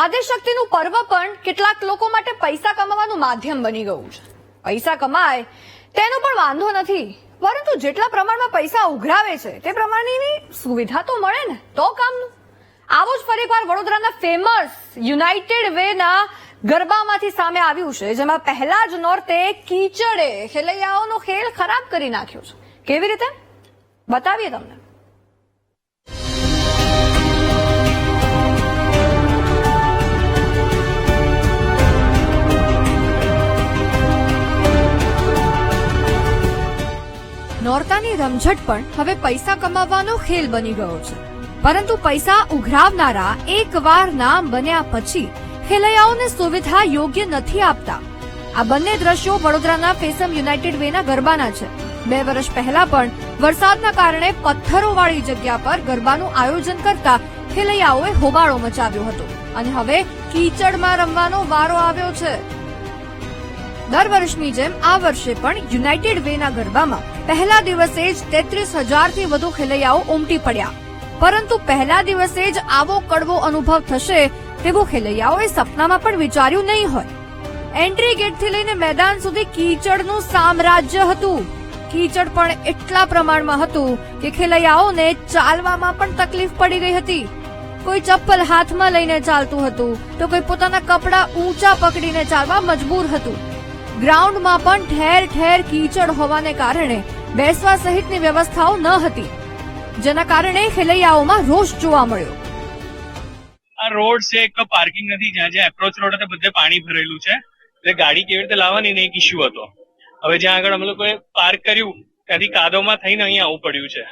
આદ્યશક્તિનું પર્વ પણ કેટલાક લોકો માટે પૈસા કમાવાનું માધ્યમ બની ગયું છે. પૈસા કમાય, તેનો પણ વાંધો નથી. પરંતુ જેટલા પ્રમાણમાં પૈસા ઉઘરાવે છે, તે પ્રમાણેની સુવિધા તો મળે ને, તો કામનું. આવો જ ફરીવાર વડોદરાના ફેમસ યુનાઇટેડ વે ના ગરબામાંથી સામે આવ્યું છે, જેમાં પહેલા જ નોર્તે કીચડે ખેલૈયાઓનો ખેલ ખરાબ કરી નાખ્યો છે. કેવી રીતે? બતાવીએ તમને. નોરતાની રમઝટ પણ હવે પૈસા કમાવાનો ખેલ બની ગયો છે. પરંતુ પૈસા ઉઘરાવનારા એકવાર નામ બન્યા પછી ખેલૈયાઓને સુવિધા યોગ્ય નથી આપતા. આ બંને દ્રશ્યો વડોદરાના ફેસમ યુનાઇટેડ વેના ગરબાના છે. બે વર્ષ પહેલા પણ વરસાદના કારણે પથ્થરોવાળી જગ્યા પર ગરબાનું આયોજન કરતા ખેલૈયાઓએ હોબાળો મચાવ્યો હતો. અને હવે કીચડમાં રમવાનો વારો આવ્યો છે. દર વર્ષની જેમ આ વર્ષે પણ યુનાઇટેડ વેના ગરબામાં પહેલા દિવસે જ તેત્રીસ હજારથી વધુ ખેલૈયાઓ ઉમટી પડ્યા. પરંતુ પહેલા દિવસે જ આવો કડવો અનુભવ થશે તેવું ખેલૈયાઓએ સપનામાં પણ વિચાર્યું નહીં હોય. એન્ટ્રી ગેટથી લઈને મેદાન સુધી કીચડનું સામ્રાજ્ય હતું. કીચડ પણ એટલા પ્રમાણમાં હતું કે ખેલૈયાઓને ચાલવામાં પણ તકલીફ પડી ગઈ હતી. કોઈ ચપ્પલ હાથમાં લઈને ચાલતું હતું તો કોઈ પોતાના કપડા ઊંચા પકડીને ચાલવા મજબૂર હતું. ગ્રાઉન્ડમાં પણ ઠેર ઠેર કીચડ હોવાને કારણે બેસવા સહિતની વ્યવસ્થાઓ ન હતી. જેના કારણે ખેલૈયાઓમાં રોષ જોવા મળ્યો. આ રોડ છે, એક પાર્કિંગ નથી, જ્યાં જ્યાં એપ્રોચ રોડ હતો બધે પાણી ભરેલું છે. એટલે ગાડી કેવી રીતે લાવવાની ને એક ઇસ્યુ હતો. હવે જ્યાં આગળ અમે લોકોએ પાર્ક કર્યું, ત્યાંથી કાદવમાં થઈને અહીંયા આવવું પડ્યું છે.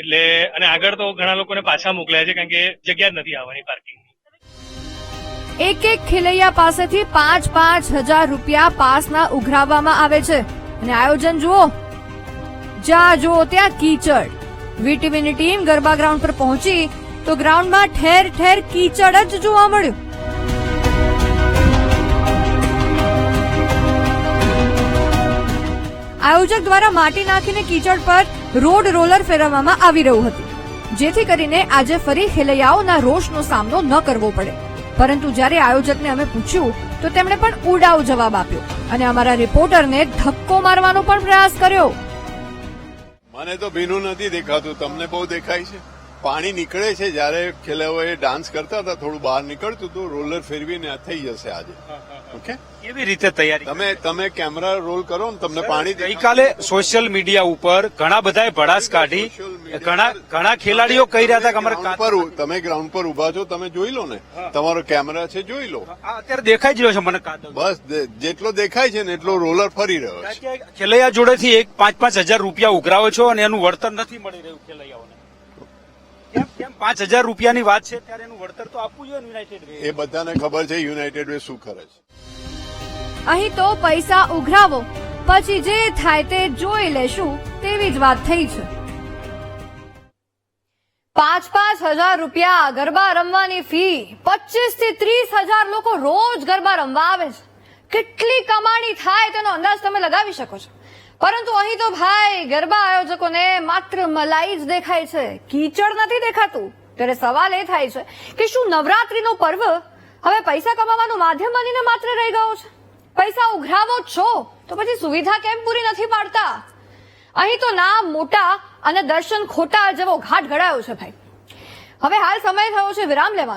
એટલે, અને આગળ તો ઘણા લોકોને પાછા મોકલ્યા છે, કારણ કે જગ્યા જ નથી આવવાની પાર્કિંગ એક એક ખેલૈયા પાસેથી પાંચ પાંચ હજાર રૂપિયા પાસના ઉઘરાવવામાં આવે છે. અને આયોજન જુઓ. જ્યાં જુઓ ત્યાં કીચડ. વીટીવીની ટીમ ગરબા ગ્રાઉન્ડ પર પહોંચી તો ગ્રાઉન્ડમાં ઠેર ઠેર કીચડ જ જોવા મળ્યું. આયોજક દ્વારા માટી નાખીને કીચડ પર રોડ રોલર ફેરવવામાં આવી રહ્યું હતું. જેથી કરીને આજે ફરી ખેલૈયાઓના રોષનો સામનો ન કરવો પડે. પરંતુ જ્યારે આયોજકને અમે પૂછ્યું તો તેમણે પણ ઉડાવ જવાબ આપ્યો અને અમારા રિપોર્ટરને ધક્કો મારવાનો પણ પ્રયાસ કર્યો. મને તો ભીનું નથી દેખાતું. તમને બહુ દેખાય છે. પાણી નીકળે છે જયારે ખેલાડીઓએ ડાન્સ કરતા હતા થોડું બહાર નીકળતું હતું રોલર ફેરવીને આ થઈ જશે આજે. ઓકે કેવી રીતે તૈયારી તમે તમે કેમેરા રોલ કરો ને તમને પાણી? ગઈકાલે સોશિયલ મીડિયા ઉપર ઘણા બધાએ ભડાસ કાઢી ઘણા ઘણા ખેલાડીઓ કહી રહ્યા હતા કે અમારે પર તમે ગ્રાઉન્ડ પર ઊભા છો તમે જોઈ લો ને. તમારો કેમેરા છે જોઈ લો. અત્યારે દેખાઈ જ રહ્યો છે મને કાદવ. બસ જેટલો દેખાય છે ને એટલો રોલર ફરી રહ્યો છે. ખેલૈયા જોડેથી એક પાંચ પાંચ હજાર રૂપિયા ઉઘરાવો છો અને એનું વળતર નથી મળી રહ્યું ખેલૈયાઓને. કેમ કેમ પાંચ હજાર રૂપિયાની વાત છે ત્યારે એનું વળતર તો આપવું જોઈએ યુનાઇટેડ વે એ. બધાને ખબર છે યુનાઇટેડ વે શું કરે છે. અહીં તો પૈસા ઉઘરાવો પછી જે થાય તે જોઈ લેશું તેવી જ વાત થઈ છે. પાંચ પાંચ હજાર રૂપિયા ગરબા રમવાની ફી. પચીસથી ત્રીસ હજાર લોકો રોજ ગરબા રમવા આવે છે. કેટલી કમાણી થાય તેનો અંદાજ તમે લગાવી શકો છો. પરંતુ અહીં તો ભાઈ, ગરબા આયોજકોને માત્ર મલાઈ જ દેખાય છે. કીચડ નથી દેખાતું. ત્યારે સવાલ એ થાય છે કે શું નવરાત્રીનો પર્વ હવે પૈસા કમાવાનું માધ્યમ બનીને માત્ર રહી ગયો છે? પૈસા ઉઘરાવો છો તો પછી સુવિધા કેમ પૂરી નથી પાડતા? અહીં તો નામ મોટા અને દર્શન ખોટા જેવો ઘાટ ઘડાયો છે ભાઈ. હવે હાલ સમય થયો છે વિરામ લેવાનો.